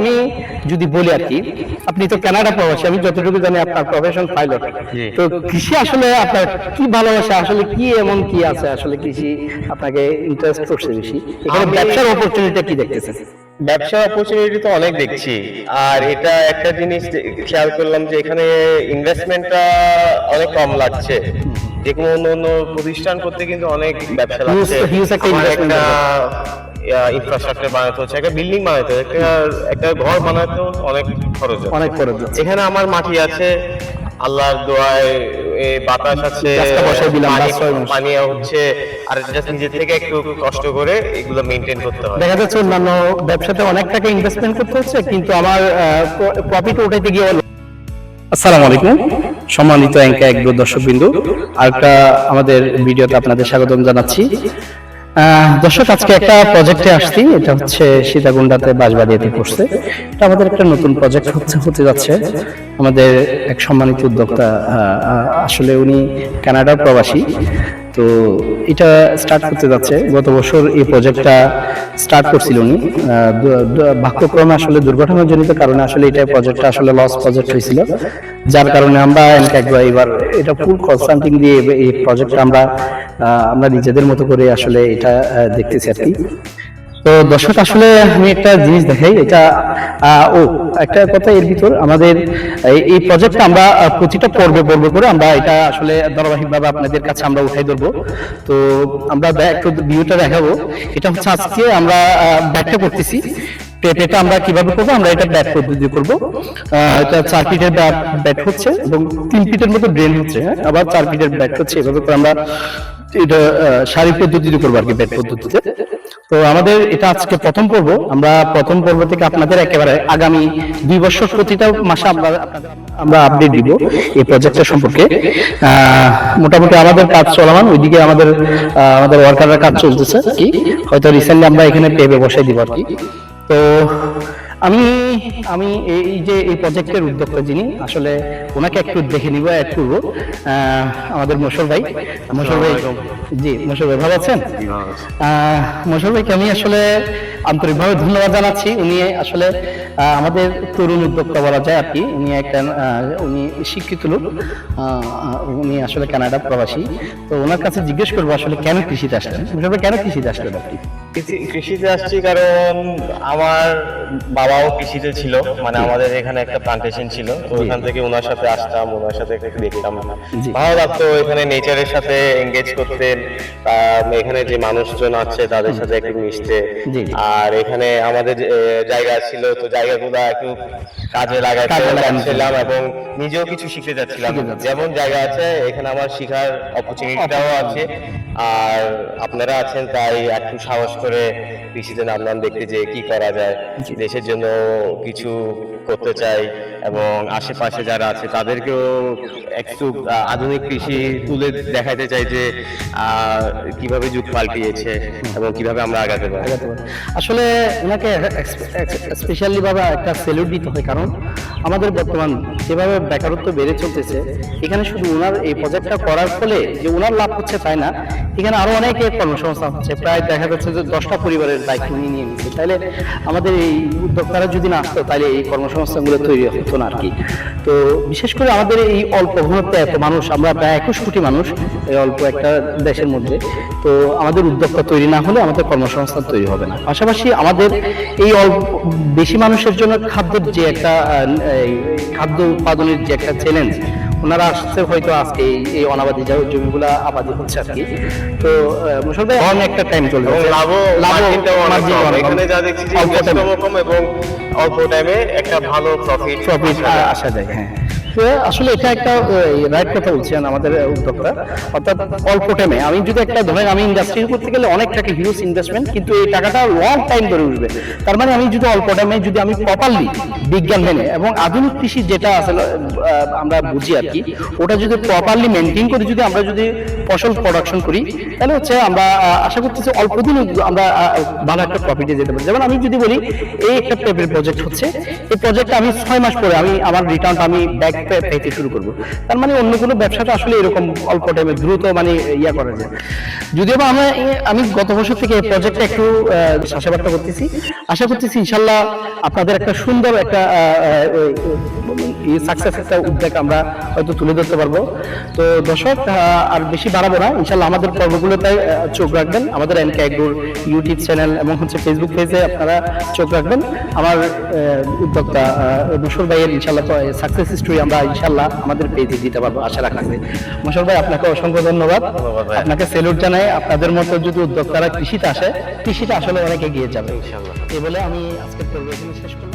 আমি যদি বলি আর কি আপনি তো কানাডা প্রবাসী আমি যতটুকু জানি আপনার প্রফেশন পাইলট তো কৃষি আসলে আপনার কি ভালোবাসা আসলে কি এমন কি আছে আসলে কৃষি আপনাকে ইন্টারেস্ট করছে বেশি? এখানে ব্যবসার অপরচুনিটি কি দেখতেছেন? ব্যবসা অপরচুনিটি তো অনেক দেখছি। আর এটা একটা জিনিস খেয়াল করলাম যে এখানে ইনভেস্টমেন্টটা অনেক কম লাগছে। যে কোনো অন্য অন্য প্রতিষ্ঠান করতে কিন্তু অনেক ব্যবসা লাগছে। একটা ইনফ্রাস্ট্রাকচার বানাতে হচ্ছে একটা বিল্ডিং বানাতে হচ্ছে একটা একটা ঘর বানাতেও অনেক খরচ অনেক খরচ এখানে আমার মাটি আছে আল্লাহর দোয়ায় বাতাস আছে পানি- হচ্ছে আর জাস্ট নিজে থেকে একটু কষ্ট করে এগুলো মেনটেন করতে হয়। দেখা যাচ্ছে অন্যান্য ব্যবসাতে অনেক টাকা ইনভেস্টমেন্ট করতে হচ্ছে কিন্তু আমার প্রফিট উঠাইতে গিয়ে আসসালামু আলাইকুম। সম্মানিত অ্যাঙ্কা এক দর্শক বিন্দু আরেকটা আমাদের ভিডিওতে আপনাদের স্বাগতম জানাচ্ছি। দর্শক, আজকে একটা প্রজেক্টে আসছি। এটা হচ্ছে সীতাকুণ্ডাতে বাঁশবাড়িয়াতে করছে। এটা আমাদের একটা নতুন প্রজেক্ট হচ্ছে হতে যাচ্ছে। আমাদের এক সম্মানিত উদ্যোক্তা আসলে উনি কানাডার প্রবাসী। তো এটা স্টার্ট করতে যাচ্ছে। গত বছর এই প্রজেক্টটা স্টার্ট করছিল উনি। ভাগ্যক্রমে আসলে দুর্ঘটনাজনিত কারণে আসলে এটা প্রজেক্টটা আসলে লস প্রজেক্ট হয়েছিল। যার কারণে আমরা একবার, এবার এটা ফুল কনসাল্টিং দিয়ে এই প্রজেক্টটা আমরা আমরা নিজেদের মতো করে আসলে এটা দেখতেছি আর কি। তো দর্শক, আসলে আমি একটা জিনিস দেখাই, এটা ও, একটা কথা এর ভিতর আমাদের এই- প্রজেক্টটা আমরা প্রতিটা পর্বে পর্বে করে আমরা এটা আসলে ধারাবাহিকভাবে আপনাদের কাছে আমরা উঠাই ধরবো। তো আমরা একটু ভিউটা দেখাবো। এটা হচ্ছে আজকে আমরা ব্যাখ্যা করতেছি পেঁপেটা আমরা কীভাবে করব? আমরা এটা ব্যাট পদ্ধতি করব। এটা চার ফিটের ব্যাট হচ্ছে এবং তিন ফিটের মতো ড্রেন হচ্ছে হ্যাঁ? আবার চার ফিটের ব্যাট হচ্ছে। এভাবে করে আমরা এটা সারি পদ্ধতিতে করব আর কি ব্যাট পদ্ধতিতে। তো আমাদের এটা আজকে প্রথম পর্ব। আমরা প্রথম পর্ব থেকে আপনাদের একেবারে আগামী দুই বছর প্রতিটা মাসে আমরা আমরা আপডেট দিব এই প্রজেক্টটা সম্পর্কে। আহ, মোটামুটি আমাদের কাজ চলমান। ওইদিকে আমাদের আমাদের ওয়ার্কাররা কাজ চলতেছে কি। হয়তো রিসেন্টলি আমরা এখানে পেবে বসাই দিব আর কি। তো আমি আমি এই যে এই প্রজেক্টের উদ্যোক্তা যিনি আসলে ওনাকে একটু দেখে নিব অ্যাড করব। আমাদের মশর ভাই। মশর ভাই জি মশর ভাই ভালো আছেন? মশর ভাইকে আমি আসলে আন্তরিকভাবে ধন্যবাদ জানাচ্ছি। উনি আসলে আমাদের তরুণ উদ্যোক্তা বলা যায় আর কি। উনি একটা উনি শিক্ষিত লোক। উনি আসলে কানাডা প্রবাসী। তো ওনার কাছে জিজ্ঞেস করব আসলে কেন কৃষিতে আসলেন মশর ভাই কেন কৃষিতে আসলেন আপনি? কৃষি- কৃষিতে আসছি কারণ আমার বাবাও কৃষিতে ছিল মানে আমাদের এখানে একটা প্লান্টেশন ছিল তো ওখান থেকে ওনার সাথে আসতাম ওনার সাথে একটু দেখতাম। ভালো লাগতো এখানে নেচারের সাথে এঙ্গেজ করতে এখানে যে মানুষজন আছে তাদের সাথে একটু মিশতে। আর এখানে আমাদের জায়গা ছিল তো জায়গাগুলো একটু কাজে লাগাতে এবং নিজেও কিছু শিখতে যাচ্ছিলাম যেমন জায়গা আছে এখানে আমার শেখার অপরচুনিটিটাও আছে। আর আপনারা আছেন তাই একটু সাহস করে কৃষিতে নামলাম দেখতে যে কি করা যায়। দেশের জন্য কিছু করতে চাই এবং আশেপাশে যারা আছে তাদেরকেও একটু আধুনিক কৃষি তুলে দেখাতে চাই যে কীভাবে যুগ পাল্টিয়েছে এবং কীভাবে আমরা আগাতে পারি। আসলে ওনাকে স্পেশালি ভাবে একটা সেলুট দিতে হয়, কারণ আমাদের বর্তমান যেভাবে বেকারত্ব বেড়ে চলতেছে, এখানে শুধু ওনার এই প্রজেক্টটা করার ফলে যে ওনার লাভ হচ্ছে তাই না এখানে আরও অনেকে কর্মসংস্থান হচ্ছে। প্রায় দেখা যাচ্ছে যে দশটা পরিবারের দায়িত্ব উনি নিয়ে নিচ্ছে। তাহলে আমাদের এই উদ্যোক্তারা যদি না আসতো তাহলে এই কর্মসংস্থানগুলো তৈরি হতো না আর কি তো বিশেষ করে আমাদের এই অল্প ঘনত্বে এত মানুষ, আমরা প্রায় একুশ কোটি মানুষ এই অল্প একটা দেশের মধ্যে। তো আমাদের উদ্যোক্তা তৈরি না হলে আমাদের কর্মসংস্থান তৈরি হবে না। পাশাপাশি আমাদের এই অল্প, বেশি মানুষের জন্য খাদ্যের যে একটা খাদ্য উৎপাদনের যে একটা চ্যালেঞ্জ ওনারা আসছে হয়তো আজকে এই- অনাবাদি জমিগুলা আবাদি হচ্ছে আর কি। তো মুসলমান অনেকটা অনেক একটা টাইম চলে যাচ্ছে। লাভও কম। এখানে যা দেখছি যে কম এবং অল্প টাইমে একটা ভালো প্রফিট প্রফিট আসা যায় হ্যাঁ। আসলে এটা একটা রাইট কথা বলছেন আমাদের উদ্যোক্তা। অর্থাৎ অল্প টাইমে আমি যদি একটা, ধরেন আমি ইন্ডাস্ট্রি করতে গেলে অনেক টাকা হিউজ ইনভেস্টমেন্ট কিন্তু এই টাকাটা লং টাইম ধরে উঠবে। তার মানে আমি যদি অল্প টাইমে যদি আমি প্রপারলি বিজ্ঞান মেনে এবং আধুনিক কৃষি যেটা আসলে আমরা বুঝি আর কি, ওটা যদি প্রপারলি মেনটেন করে, যদি আমরা যদি ফসল প্রোডাকশন করি, তাহলে হচ্ছে আমরা আশা করতেছি অল্প দিনে আমরা ভালো একটা প্রফিটে যেতে পারি। যেমন আমি যদি বলি, এই একটা পেপের প্রজেক্ট হচ্ছে। এই প্রজেক্ট আমি ছয় মাস পরে আমি, আমার রিটার্নটা আমি ব্যাক পেতে শুরু করব। তার মানে অন্য কোনো ব্যবসাটা আসলে এরকম অল্প টাইমে দ্রুত মানে ইয়া করা যায়। যদিও বা আমরা আমি গত বছর থেকে এই প্রজেক্টটা একটু আশাবার্তা করতেছি। আশা করতেছি ইনশাল্লাহ আপনাদের একটা সুন্দর একটা সাকসেস একটা উদ্যোগ আমরা হয়তো তুলে ধরতে পারব। তো দর্শক আর বেশি বাড়াবো না। ইনশাল্লাহ আমাদের পর্বগুলোতে চোখ রাখবেন। আমাদের এনকে একদুর ইউটিউব চ্যানেল এবং হচ্ছে ফেসবুক পেজে আপনারা চোখ রাখবেন। আমার উদ্যোক্তা মশুর ভাইয়ের ইনশাল্লাহ সাকসেস স্টোরি আমরা ইনশাল্লাহ আমাদের পেজে দিতে পারব আশা রাখা যায় মশুর ভাই আপনাকে অসংখ্য ধন্যবাদ। আপনাকে সেলুট জানাই। আপনাদের মতো যদি উদ্যোক্তারা কৃষিতে আসে কৃষিতে আসলে অনেকে এগিয়ে যাবে। এই বলে আমি আজকের শেষ করলাম